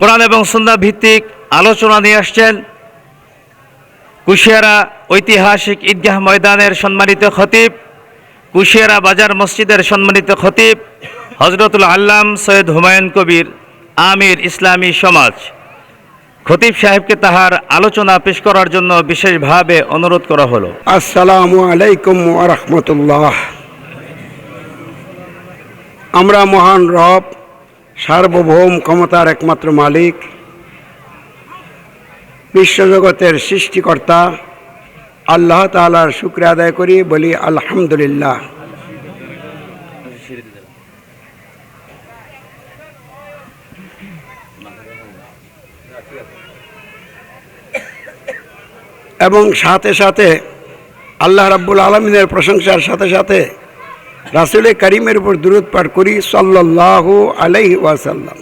কোরআন এবং সন্ধ্যা ভিত্তিক আলোচনা নিয়ে আসছেন কুশিয়ারা ঐতিহাসিক ঈদগাহ ময়দানের সম্মানিত খতিব, কুশিয়ারা বাজার মসজিদের সম্মানিত খতিব হজরতুল আল্লাম সৈয়দ হুমায়ুন কবির, আমির ইসলামী সমাজ। খতিব সাহেবকে তাহার আলোচনা পেশ করার জন্য বিশেষভাবে অনুরোধ করা হলো। আসসালামু আলাইকুম রহমতুল্লাহ। আমরা মহান রব সার্বভৌম ক্ষমতার একমাত্র মালিক, বিশ্বজগতের সৃষ্টিকর্তা, আল্লাহ তালার শুক্র আদায় করি, বলি আলহামদুলিল্লাহ। এবং সাথে সাথে আল্লাহ রাব্বুল আলমিনের প্রশংসার সাথে সাথে রাসুল করিমের উপর দূরত পাঠ করি সাল্লাহ আলাইহি ওয়াসাল্লাম।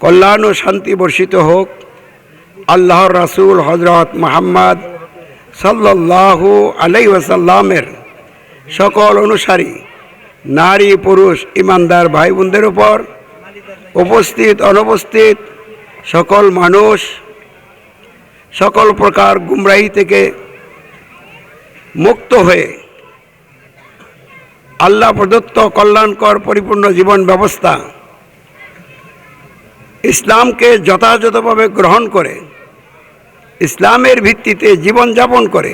কল্যাণ ও শান্তি বর্ষিত হোক, আল্লাহর রাসুল হজরত মোহাম্মদ সাল্লাহ আলাই ওয়াসাল্লামের সকল অনুসারী, নারী, পুরুষ, ইমানদার ভাই বোনদের উপর উপস্থিত, অনুপস্থিত সকল মানুষ, সকল প্রকার গুমরাহি থেকে মুক্ত হয়ে আল্লাহ প্রদত্ত কল্যাণকর পরিপূর্ণ জীবন ব্যবস্থা ইসলামকে যথাযথভাবে গ্রহণ করে, ইসলামের ভিত্তিতে জীবনযাপন করে,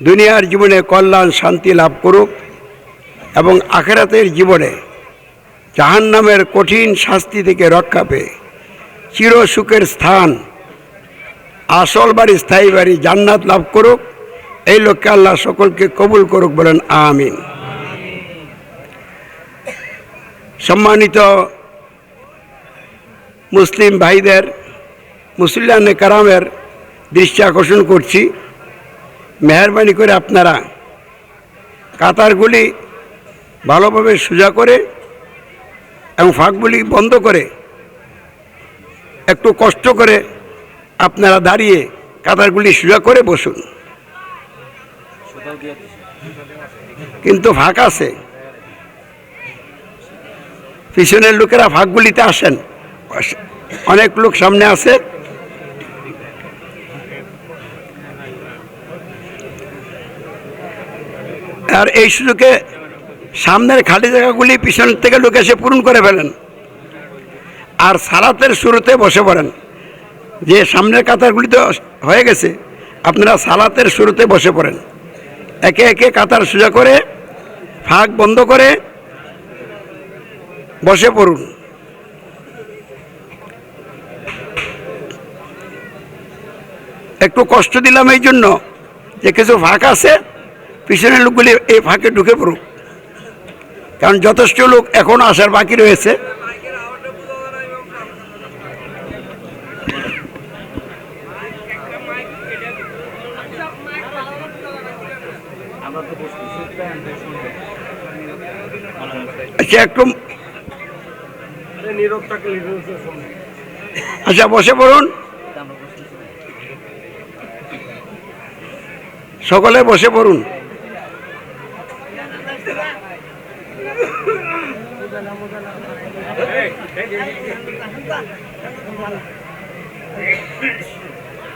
দুনিয়ার জীবনে কল্যাণ, শান্তি লাভ করুক এবং আখেরাতের জীবনে জাহান্নামের কঠিন শাস্তি থেকে রক্ষা পেয়ে চির সুখের স্থান, আসল বাড়ি, স্থায়ী বাড়ি জান্নাত লাভ করুক। এই লক্ষ্যে আল্লাহ সকলকে কবুল করুক বলেন, আমিন। সম্মানিত মুসলিম ভাইদের মুসলিয়ান কারামের দৃষ্টি আকর্ষণ করছি। মেহরবানি করে আপনারা কাতারগুলি ভালোভাবে সোজা করে এবং ফাঁকগুলি বন্ধ করে একটু কষ্ট করে আপনারা দাঁড়িয়ে কাতারগুলি সোজা করে বসুন। কিন্তু ফাঁক আছে। পিছনের লোকেরা ফাঁকগুলিতে আসেন। অনেক লোক সামনে আছে। আর এই সুযোগে সামনের খালি জায়গাগুলি পিছন থেকে লোক এসে পূরণ করে ফেলেন। আর সালাতের শুরুতে বসে পড়েন। যে সামনের কাতারগুলি তো হয়ে গেছে, আপনারা সালাতের শুরুতে বসে পড়েন। একে একে কাতার সোজা করে, ফাঁক বন্ধ করে বসে পড়ুন। একটু কষ্ট দিলাম এই জন্য যে কিছু ফাঁক আছে, পিছনের লোকগুলি এই ফাঁকে ঢুকে পড়ুক। কারণ যথেষ্ট লোক এখন আসার বাকি রয়েছে। একটু আচ্ছা বসে পড়ুন। সকলে বসে পড়ুন।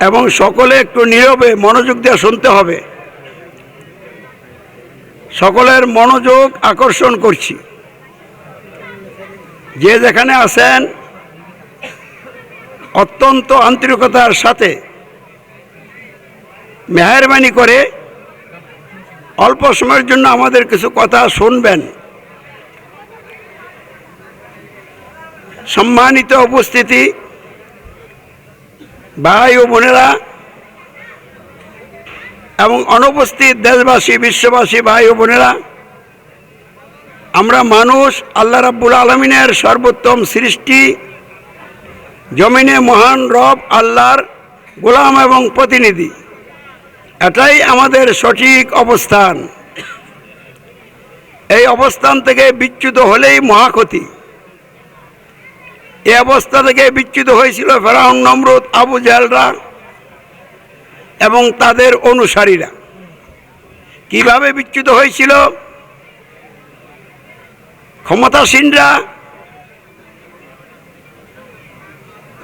এবং সকলে একটু নীরবে মনোযোগ দিয়ে শুনতে হবে। সকলের মনোযোগ আকর্ষণ করছি। যে যেখানে আছেন, অত্যন্ত আন্তরিকতার সাথে মেহরবানি করে অল্প সময়ের জন্য আমাদের কিছু কথা শুনবেন। সম্মানিত উপস্থিতি, ভাই ও বোনেরা এবং অনুপস্থিত দেশবাসী, বিশ্ববাসী, ভাই ও বোনেরা আমরা মানুষ আল্লাহ রাব্বুল আলমিনের সর্বোত্তম সৃষ্টি, জমিনে মহান রব, আল্লাহর গোলাম এবং প্রতিনিধি। এটাই আমাদের সঠিক অবস্থান। এই অবস্থান থেকে বিচ্যুত হলেই মহাক্ষতি। এই অবস্থা থেকে বিচ্যুত হয়েছিল ফেরাউন, নমরুদ, আবু জালরা এবং তাদের অনুসারীরা। কীভাবে বিচ্যুত হয়েছিল? ক্ষমতাসীনরা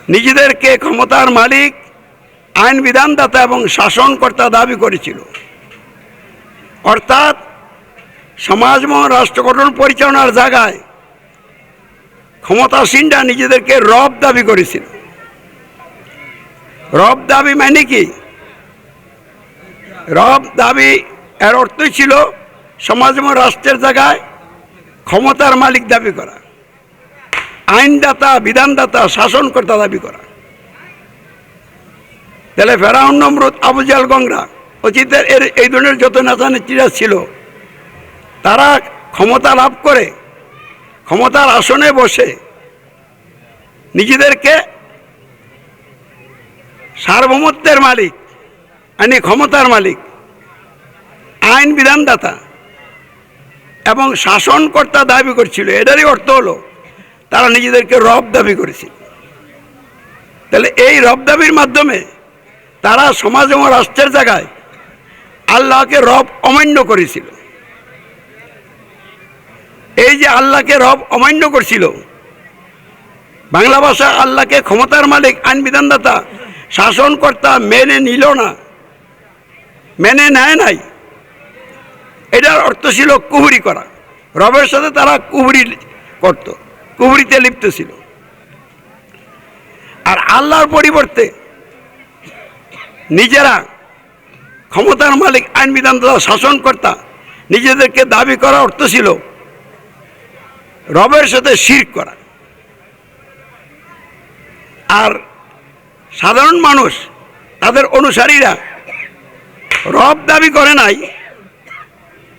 নিজেদেরকে ক্ষমতার মালিক, আইন বিধানদাতা এবং শাসনকর্তা দাবি করেছিল। অর্থাৎ সমাজ রাষ্ট্র গঠন পরিচালনার জায়গায় ক্ষমতাসীনরা নিজেদেরকে রব দাবি করেছিল। রব দাবি মানে কি? রব দাবি এর অর্থই ছিল সমাজ রাষ্ট্রের জায়গায় ক্ষমতার মালিক দাবি করা, আইনদাতা, বিধানদাতা, শাসনকর্তা দাবি করা। তাহলে ফেরাউন নমরুদ আবুজাল গংরা অতীতের এর এই ধরনের যত নেতা নেত্রীরা ছিল, তারা ক্ষমতা লাভ করে, ক্ষমতার আসনে বসে নিজেদেরকে সার্বভৌমত্বের মালিক মানে ক্ষমতার মালিক, আইন বিধানদাতা এবং শাসনকর্তা দাবি করছিল, এটারই অর্থ হলো তারা নিজেদেরকে রব দাবি করেছিল তাহলে এই রব দাবির মাধ্যমে তারা সমাজ এবং রাষ্ট্রের জায়গায় আল্লাহকে রব অমান্য করেছিল। এই যে আল্লাহকে রব অমান্য করছিল, বাংলা ভাষা আল্লাহকে ক্ষমতার মালিক, আইন বিধানদাতা, শাসনকর্তা মেনে নিল না, মেনে নেয় নাই। এটার অর্থ ছিল কুহুরি করা। রবের সাথে তারা কুহুরি করত, কুহুরিতে লিপ্ত ছিল। আর আল্লাহর পরিবর্তে নিজেরা ক্ষমতার মালিক, আইন বিধান বিধানদাতা শাসনকর্তা, নিজেদেরকে দাবি করা অর্থ ছিল রবের সাথে শির করা। আর সাধারণ মানুষ, তাদের অনুসারীরা রব দাবি করে নাই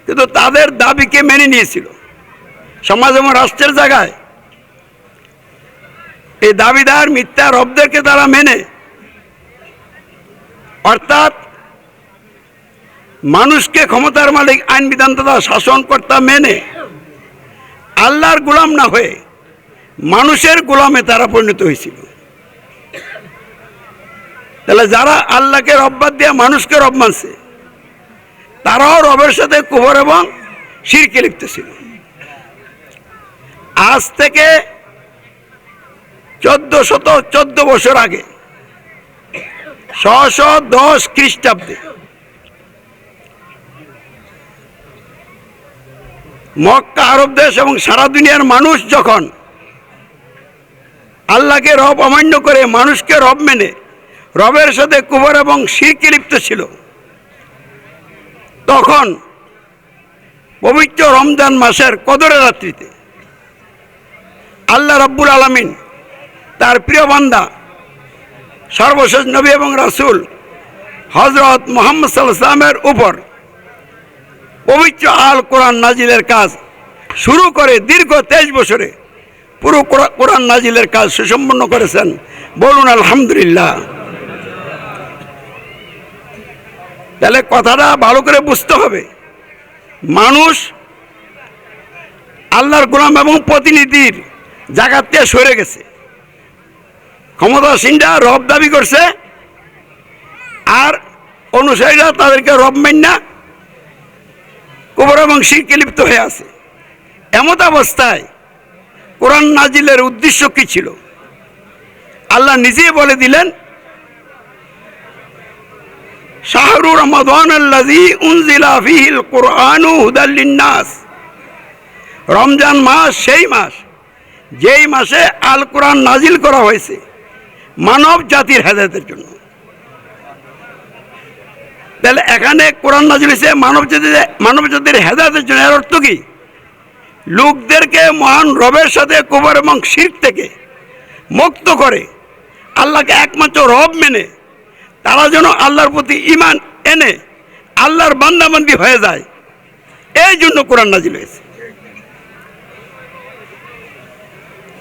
কিন্তু তাদের দাবিকে মেনে নিয়েছিল? সমাজ এবং রাষ্ট্রের জায়গায়। এই দাবিদার, মিথ্যা রবদেরকে তারা মেনে। অর্থাৎ মানুষকে ক্ষমতার মালিক, আইন বিধান বিধানদাতা শাসনকর্তা মেনে আল্লাহর গোলাম না হয়ে মানুষের গোলামে তারা পরিণত হয়েছিল। তাহলে যারা আল্লাহকে রব্বাদ দিয়ে মানুষকে রব মানছে তারাও রবের সাথে কুবর এবং শিরকে লিপ্ত ছিল আজ থেকে চোদ্দ শত, চোদ্দ বছর আগে ছশো দশ খ্রিস্টাব্দে মক্কা আরব দেশ এবং সারা দুনিয়ার মানুষ যখন আল্লাহকে রব অমান্য করে মানুষকে রব মেনে রবের সাথে কুবর এবং শিরকে লিপ্ত ছিল তখন পবিত্র রমজান মাসের কদরের রাত্রিতে আল্লাহ রব্বুল আলমিন তার প্রিয় বান্দা, সর্বশেষ নবী এবং রাসূল হজরত মোহাম্মদ সাল্লামের উপর পবিত্র আল কোরআন নাজিলের কাজ শুরু করে দীর্ঘ তেইশ বছরে পুরো কোরআন নাজিলের কাজ সুসম্পন্ন করেছেন। বলুন আলহামদুলিল্লাহ। তাহলে কথাটা ভালো করে বুঝতে হবে। মানুষ আল্লাহর গোলাম এবং প্রতিনিধির জায়গাতে সরে গেছে। ক্ষমতাসীনরা রব দাবি করছে, আর অনুসারীরা তাদেরকে রব মান্না কুবর এবং শিরকে লিপ্ত হয়ে আছে। এমত অবস্থায় কোরআন নাজিলের উদ্দেশ্য কি ছিল? আল্লাহ নিজেই বলে দিলেন শাহরু রমাদান হুদাল রমজান মাস সেই মাস, যেই মাসে আল কোরআন নাজিল করা হয়েছে মানব জাতির হেদায়তের জন্য। তাহলে এখানে কোরআন নাজিল হয়েছে মানব জাতির মানব জাতির হেদায়তের জন্য। এর অর্থ কি? লোকদেরকে মহান রবের সাথে কোবর এবং শির থেকে মুক্ত করে, আল্লাহকে একমাত্র রব মেনে তারা যেন আল্লাহর প্রতি ইমান এনে আল্লাহর বান্দাবান্দি হয়ে যায়। এই জন্য কোরআন নাজিল হয়েছে।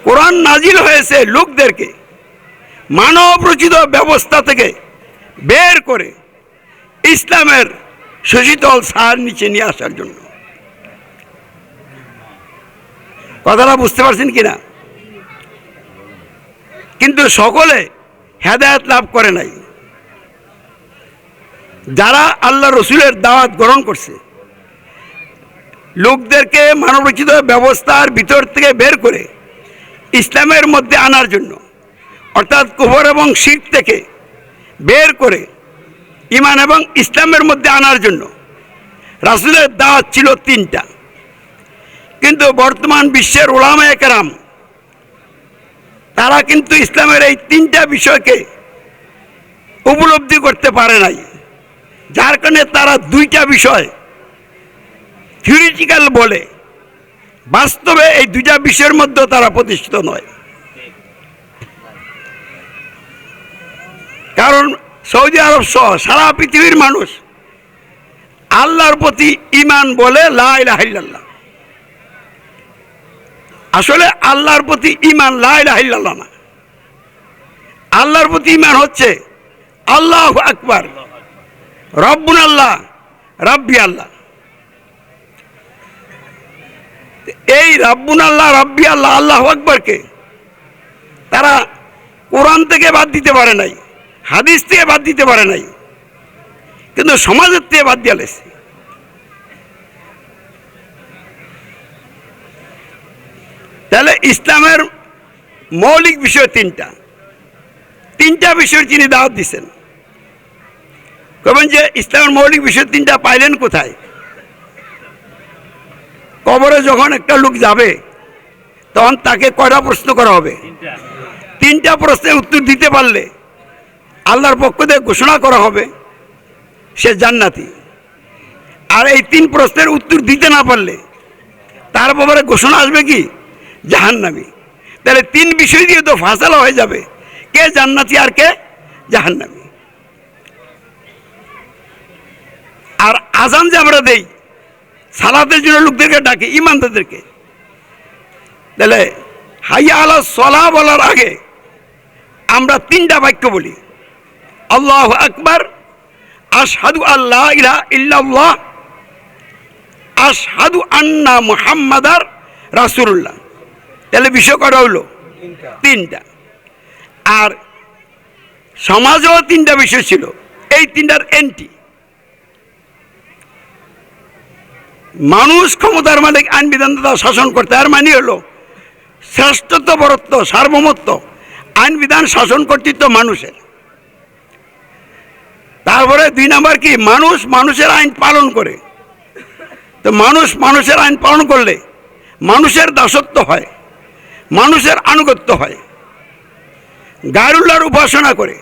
কোরআন নাজিল হয়েছে লোকদেরকে মানব রচিত ব্যবস্থা থেকে বের করে ইসলামের শশীতল সার নিচে নিয়ে আসার জন্য। কথাটা বুঝতে পারছেন কিনা? কিন্তু সকলে হেদায়ত লাভ করে নাই। যারা আল্লাহ রসুলের দাওয়াত গ্রহণ করছে, লোকদেরকে মানবরচিত ব্যবস্থার ভিতর থেকে বের করে ইসলামের মধ্যে আনার জন্য, অর্থাৎ কুফর এবং শিখ থেকে বের করে ইমান এবং ইসলামের মধ্যে আনার জন্য রাসুলের দাওয়াত ছিল তিনটা। কিন্তু বর্তমান বিশ্বের ওলামা একরাম তারা কিন্তু ইসলামের এই তিনটা বিষয়কে উপলব্ধি করতে পারে নাই। যার কারণে তারা দুইটা বিষয় থিওরিটিক্যাল বলে। বাস্তবে এই দুইটা বিষয়ের মধ্যে তারা প্রতিষ্ঠিত নয়। কারণ সৌদি আরব সহ সারা পৃথিবীর মানুষ আল্লাহর প্রতি ইমান বলে লাইলাহিল্লাহ আসলে আল্লাহর প্রতি ইমান লাইলাহিল্লাহ না। আল্লাহর প্রতি ইমান হচ্ছে আল্লাহ আকবার। রব্বুন আল্লাহ, রাব্বি আল্লাহ। এই রাব্বুন আল্লাহ, রাব্বি আল্লাহ আল্লাহ আকবরকে তারা কোরআন থেকে বাদ দিতে পারে নাই, হাদিস থেকে বাদ দিতে পারে নাই, কিন্তু সমাজের থেকে বাদ দিয়ে লেছে। তাহলে ইসলামের মৌলিক বিষয় তিনটা। তিনটা বিষয় তিনি দাওয়াত দিছেন কবেন যে ইসলামের মৌলিক বিষয় তিনটা পাইলেন কোথায়? কবরে যখন একটা লোক যাবে তখন তাকে কয়টা প্রশ্ন করা হবে? তিনটা প্রশ্নের উত্তর দিতে পারলে আল্লাহর পক্ষ থেকে ঘোষণা করা হবে সে জান্নাতি। আর এই তিন প্রশ্নের উত্তর দিতে না পারলে তার ব্যাপারে ঘোষণা আসবে কি? জাহান্নামি। তাহলে তিন বিষয় দিয়ে তো ফাঁসালা হয়ে যাবে কে জান্নাতি আর কে জাহান্নামি। আর আজান যে আমরা দেই সালাতের জন্য লোকদেরকে ডাকে ইমানদারদেরকে। তাহলে হাইয়া আলা সলা বলার আগে আমরা তিনটা বাক্য বলি। আল্লাহ আকবার আশহাদু আল্লাহ ইলা ইল্লাল্লাহ আশহাদু আন্না মুহাম্মাদার রাসূলুল্লাহ। তাহলে বিষয় করা হলো? তিনটা। আর সমাজেও তিনটা বিষয় ছিল। এই তিনটার এন্টি মানুষ ক্ষমতার মালিক আইন বিধান দ্বারা শাসন করতে আর মানে হলো শ্রেষ্ঠত্ব, বরত্ব, সার্বভৌমত্ব, আইন বিধান শাসন কর্তৃত্ব মানুষের। তারপরে দুই নাম্বার কি? মানুষ মানুষের আইন পালন করে। তো মানুষ মানুষের আইন পালন করলে মানুষের দাসত্ব হয়, মানুষের আনুগত্য হয়। গায়রুল্লাহর উপাসনা করে।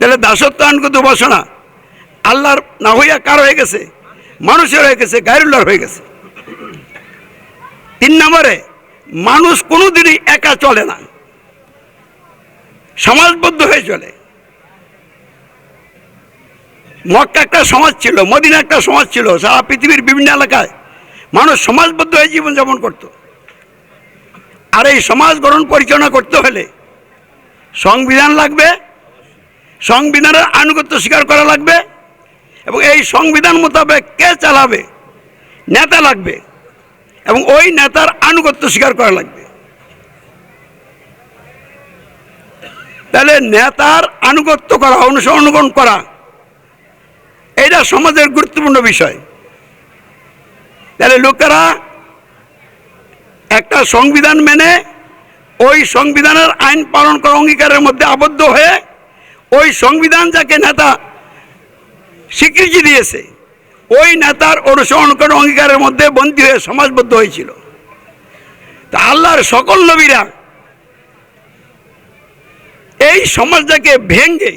তাহলে দাসত্ব, আনুগত্য, উপাসনা আল্লাহর না হইয়া কার হয়ে গেছে? মানুষের হয়ে গেছে গায়রুল্লাহর হয়ে গেছে। তিন নম্বরে, মানুষ কোনোদিনই একা চলে না। সমাজবদ্ধ হয়ে চলে। মক্কা একটা সমাজ ছিল, মদিনা একটা সমাজ ছিল, সারা পৃথিবীর বিভিন্ন এলাকায় মানুষ সমাজবদ্ধ হয়ে জীবনযাপন করত। আর এই সমাজ গঠন পরিচালনা করতে হলে সংবিধান লাগবে, সংবিধানের আনুগত্য স্বীকার করা লাগবে এবং এই সংবিধান মোতাবেক কে চালাবে? নেতা লাগবে। এবং ওই নেতার আনুগত্য স্বীকার করা লাগবে। তাহলে নেতার আনুগত্য করা, অনুসরণ করা এটা সমাজের গুরুত্বপূর্ণ বিষয়। তাহলে লোকেরা একটা সংবিধান মেনে ওই সংবিধানের আইন পালন করা অঙ্গীকারের মধ্যে আবদ্ধ হয়ে ওই সংবিধান যাকে নেতা স্বীকৃতি দিয়েছে। ওই নেতার অনুসরণ করা অঙ্গীকারের মধ্যে বন্দী হয়ে সমাজবদ্ধ হয়েছিল। তা আল্লাহর সকল নবীরা এই সমাজটাকে ভেঙ্গে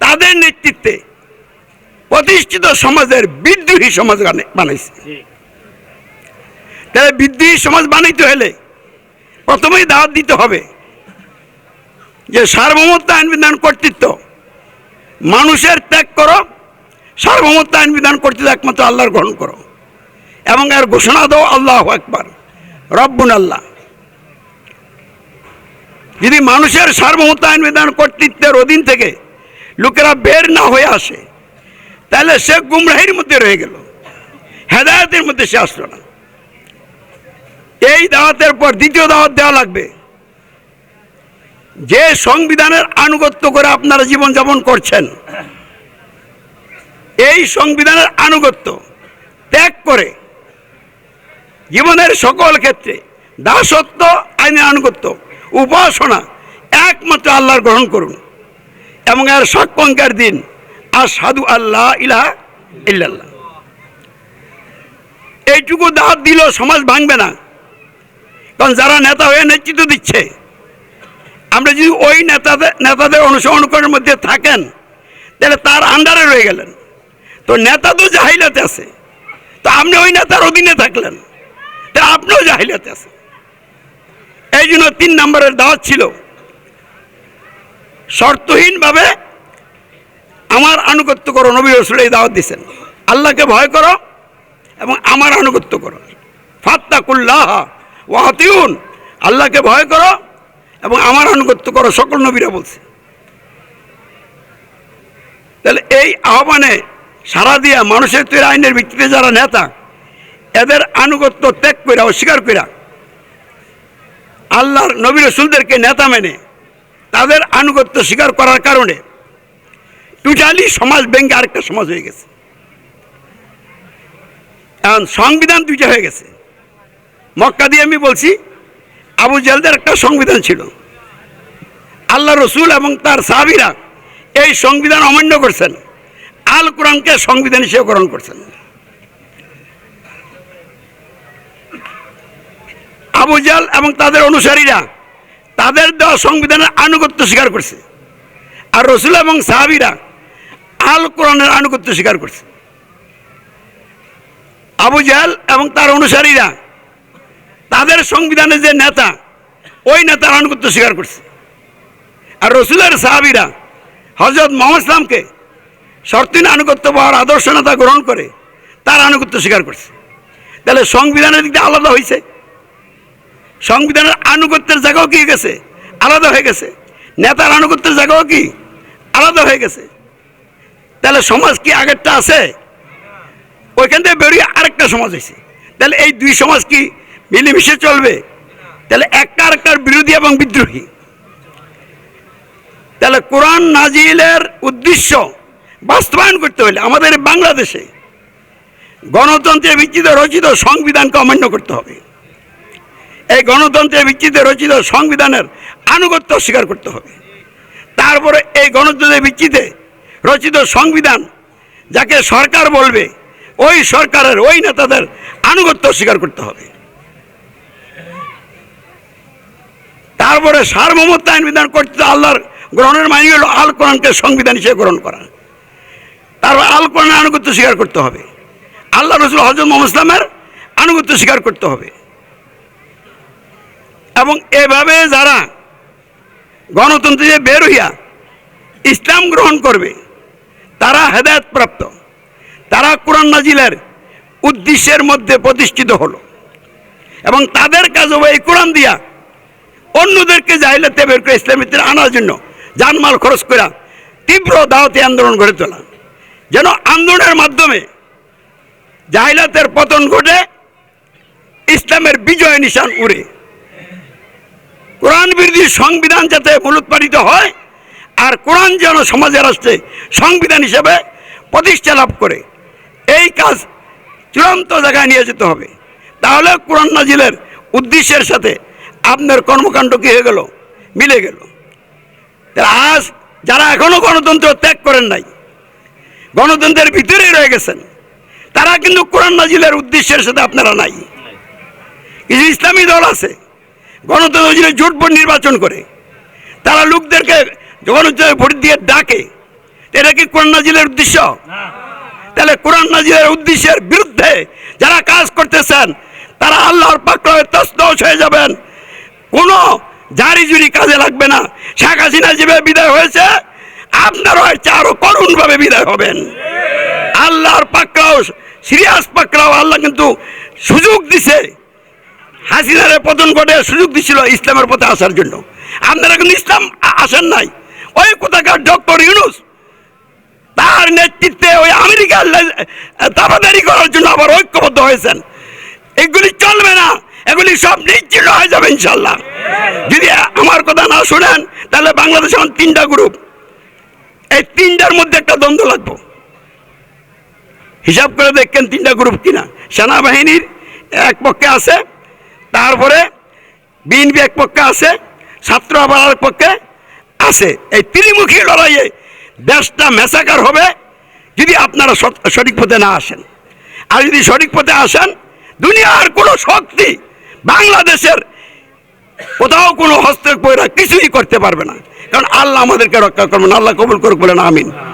তাদের নেতৃত্বে প্রতিষ্ঠিত সমাজের বিদ্রোহী সমাজ বানাইছে। তাহলে বিদ্রোহী সমাজ বানাইতে হলে প্রথমেই দাওয়াত দিতে হবে যে সার্বভৌমত্ব আইন বিধান কর্তৃত্ব মানুষের ত্যাগ করো সার্বভৌমত্ব আইন বিধান কর্তৃত্ব একমাত্র আল্লাহর গ্রহণ করো। এবং এর ঘোষণা দাও, আল্লাহ একবার রব্বুন আল্লাহ। যদি মানুষের সার্বভৌমত্ব আইন বিধান কর্তৃত্বের অধীন থেকে লোকেরা বের না হয়ে আসে, তাহলে সে গুমরাহির মধ্যে রয়ে গেল। হেদায়তের মধ্যে সে আসলো না। এই দাওয়াতের পর দ্বিতীয় দাওয়াত দেওয়া লাগবে। যে সংবিধানের আনুগত্য করে আপনারা জীবনযাপন করছেন এই সংবিধানের আনুগত্য ত্যাগ করে জীবনের সকল ক্ষেত্রে দাসত্ব, আইনের আনুগত্য, উপাসনা একমাত্র আল্লাহর গ্রহণ করুন। এবং এর সাক্ষ্যঙ্কার দিন আর সাধু আল্লাহ ইলাহা ইল্লাল্লাহ। এইটুকু দাওয়াত দিলেও সমাজ ভাঙবে না। কারণ যারা নেতা হয়ে নেতৃত্ব দিচ্ছে, আমরা যদি ওই নেতাদের নেতাদের অনুসরণ করার মধ্যে থাকেন, তাহলে তার আন্ডারে রয়ে গেলেন। তো নেতা তো জাহিলাতে আছে। তো আপনি ওই নেতার অধীনে থাকলেন। তা আপনিও জাহিলাতে আছে এই জন্য তিন নম্বরের দাওয়াত ছিল, শর্তহীনভাবে আমার আনুগত্য করো, নবী রসুল এই দাওয়াত দিচ্ছেন আল্লাহকে ভয় করো এবং আমার আনুগত্য করো। ফাত্তাকুল্লাহ ওয়াতিউন আল্লাহকে ভয় করো এবং আমার আনুগত্য করো, সকল নবীরা বলছে। তাহলে এই আহ্বানে সারা দিয়া মানুষের তৈরি আইনের ভিত্তিতে যারা নেতা, এদের আনুগত্য ত্যাগ করে অস্বীকার করে আল্লাহর নবী রসুলদেরকে নেতা মেনে তাদের আনুগত্য স্বীকার করার কারণে টোটালি সমাজ ব্যাংকে আরেকটা সমাজ হয়ে গেছে। এখন সংবিধান দুইটা হয়ে গেছে। মক্কা দিয়ে আমি বলছি, আবু জালদের একটা সংবিধান ছিল। আল্লাহ রসুল এবং তার সাহাবিরা এই সংবিধান অমান্য করছেন। আল কোরআনকে সংবিধান হিসেবে গ্রহণ করছেন। আবু জাল এবং তাদের অনুসারীরা তাদের দেওয়া সংবিধানের আনুগত্য স্বীকার করছে। আর রসুল এবং সাহাবিরা আল কোরআনের আনুগত্য স্বীকার করছে। আবু জাহেল এবং তার অনুসারীরা তাদের সংবিধানের যে নেতা, ওই নেতার আনুগত্য স্বীকার করছে। আর রসুলের সাহাবিরা হজরত মোহাম্মদ ইসলামকে শর্তিন আনুগত্য পাওয়ার আদর্শ নেতা গ্রহণ করে, তার আনুগত্য স্বীকার করছে। তাহলে সংবিধানের দিক দিয়ে আলাদা হয়েছে সংবিধানের আনুগত্যের জায়গাও কি গেছে? আলাদা হয়ে গেছে। নেতার আনুগত্যের জায়গাও কি? আলাদা হয়ে গেছে। তাহলে সমাজ কি আগেরটা আছে? ওইখান থেকে বেরিয়ে আরেকটা সমাজ হয়েছে তাহলে এই দুই সমাজ কি মিলেমিশে চলবে? তাহলে একটা আরেকটার বিরোধী এবং বিদ্রোহী। তাহলে কোরআন নাজিলের উদ্দেশ্য বাস্তবায়ন করতে হলে আমাদের বাংলাদেশে গণতন্ত্রের ভিত্তিতে রচিত সংবিধানকে অমান্য করতে হবে। এই গণতন্ত্রের ভিত্তিতে রচিত সংবিধানের আনুগত্য স্বীকার করতে হবে। তারপরে এই গণতন্ত্রের ভিত্তিতে রচিত সংবিধান যাকে সরকার বলবে, ওই সরকারের, ওই নেতাদের আনুগত্য স্বীকার করতে হবে। তারপরে সার্বভৌমত্ব আইন বিধান করতে আল্লাহর গ্রহণের মানি হলো আল কোরআনকে সংবিধান হিসেবে গ্রহণ করা। তারপর আল কোরআনের আনুগত্য স্বীকার করতে হবে। আল্লাহ রসুল হজরত মোহাম্মদ ইসলামের আনুগত্য স্বীকার করতে হবে। এবং এভাবে যারা গণতন্ত্র যে বের হইয়া ইসলাম গ্রহণ করবে, তারা হেদায়তপ্রাপ্ত। তারা কোরআন নাজিলের উদ্দেশ্যের মধ্যে প্রতিষ্ঠিত হলো। এবং তাদের কাজ হবে এই কোরআন দিয়া অন্যদেরকে জাহিলাতে বের করে ইসলামিতে আনার জন্য জানমাল খরচ করা তীব্র দাওয়াতি আন্দোলন গড়ে তোলা। যেন আন্দোলনের মাধ্যমে জাহিলাতের পতন ঘটে, ইসলামের বিজয় নিশান উড়ে। কোরআন বিরোধী সংবিধান যাতে মূলোৎপাদিত হয়, আর কোরআন যেন সমাজের রাষ্ট্রে সংবিধান হিসেবে প্রতিষ্ঠা লাভ করে, এই কাজ চূড়ান্ত জায়গায় নিয়ে যেতে হবে। তাহলে কোরআন নাজিলের উদ্দেশ্যের সাথে আপনার কর্মকাণ্ড কী হয়ে গেল? মিলে গেল। আজ যারা এখনও গণতন্ত্র ত্যাগ করেন নাই গণতন্ত্রের ভিতরেই রয়ে গেছেন। তারা কিন্তু কোরআন নাজিলের উদ্দেশ্যের সাথে আপনারা নাই। কিছু ইসলামী দল আছে গণতন্ত্র জোট ভোট নির্বাচন করে। তারা লোকদেরকে গণতন্ত্রের ভোট দিয়ে ডাকে এটা কি কোরআন নাজিলের উদ্দেশ্য? তাহলে কোরআন নাজিলের উদ্দেশ্যের বিরুদ্ধে যারা কাজ করতেছেন তারা আল্লাহর পাকড়ে তস্তস হয়ে যাবেন। কোনো জারি জুরি কাজে লাগবে না। শেখ হাসিনা যেভাবে বিদায় হয়েছে আপনারও হচ্ছে আরও করুণভাবে বিদায় হবেন। আল্লাহর পাকড়াও, সিরিয়াস পাকড়াও আল্লাহ কিন্তু সুযোগ দিছে। হাসিনারে পতন ঘটে সুযোগ দিছিল ইসলামের পথে আসার জন্য। আপনারা কিন্তু ইসলাম আসেন নাই। ওই কোথাকার ডক্টর ইউনুস, তার নেতৃত্বে ওই আমেরিকার দাবাদারি করার জন্য আবার ঐক্যবদ্ধ হয়েছেন। এগুলি চলবে না, এগুলি সব নিশ্চিন্ন হয়ে যাবে ইনশাল্লাহ যদি আমার কথা না শুনেন, তাহলে বাংলাদেশে এখন তিনটা গ্রুপ এই তিনটার মধ্যে একটা দ্বন্দ্ব লাগবো। হিসাব করে দেখেন তিনটা গ্রুপ কিনা। সেনাবাহিনীর এক পক্ষে আছে, তারপরে বিএনপি এক পক্ষে আছে, ছাত্র আবার এক পক্ষে আছে। এই ত্রিমুখী লড়াইয়ে দেশটা মেসাকার হবে যদি আপনারা সঠিক পথে না আসেন। আর যদি সঠিক পথে আসেন, দুনিয়ার কোনো শক্তি বাংলাদেশের কোথাও কোনো হস্তক্ষেপ কিছুই করতে পারবে না। কারণ আল্লাহ আমাদেরকে রক্ষা করবেন, আল্লাহ কবুল করুক, বলেন আমিন।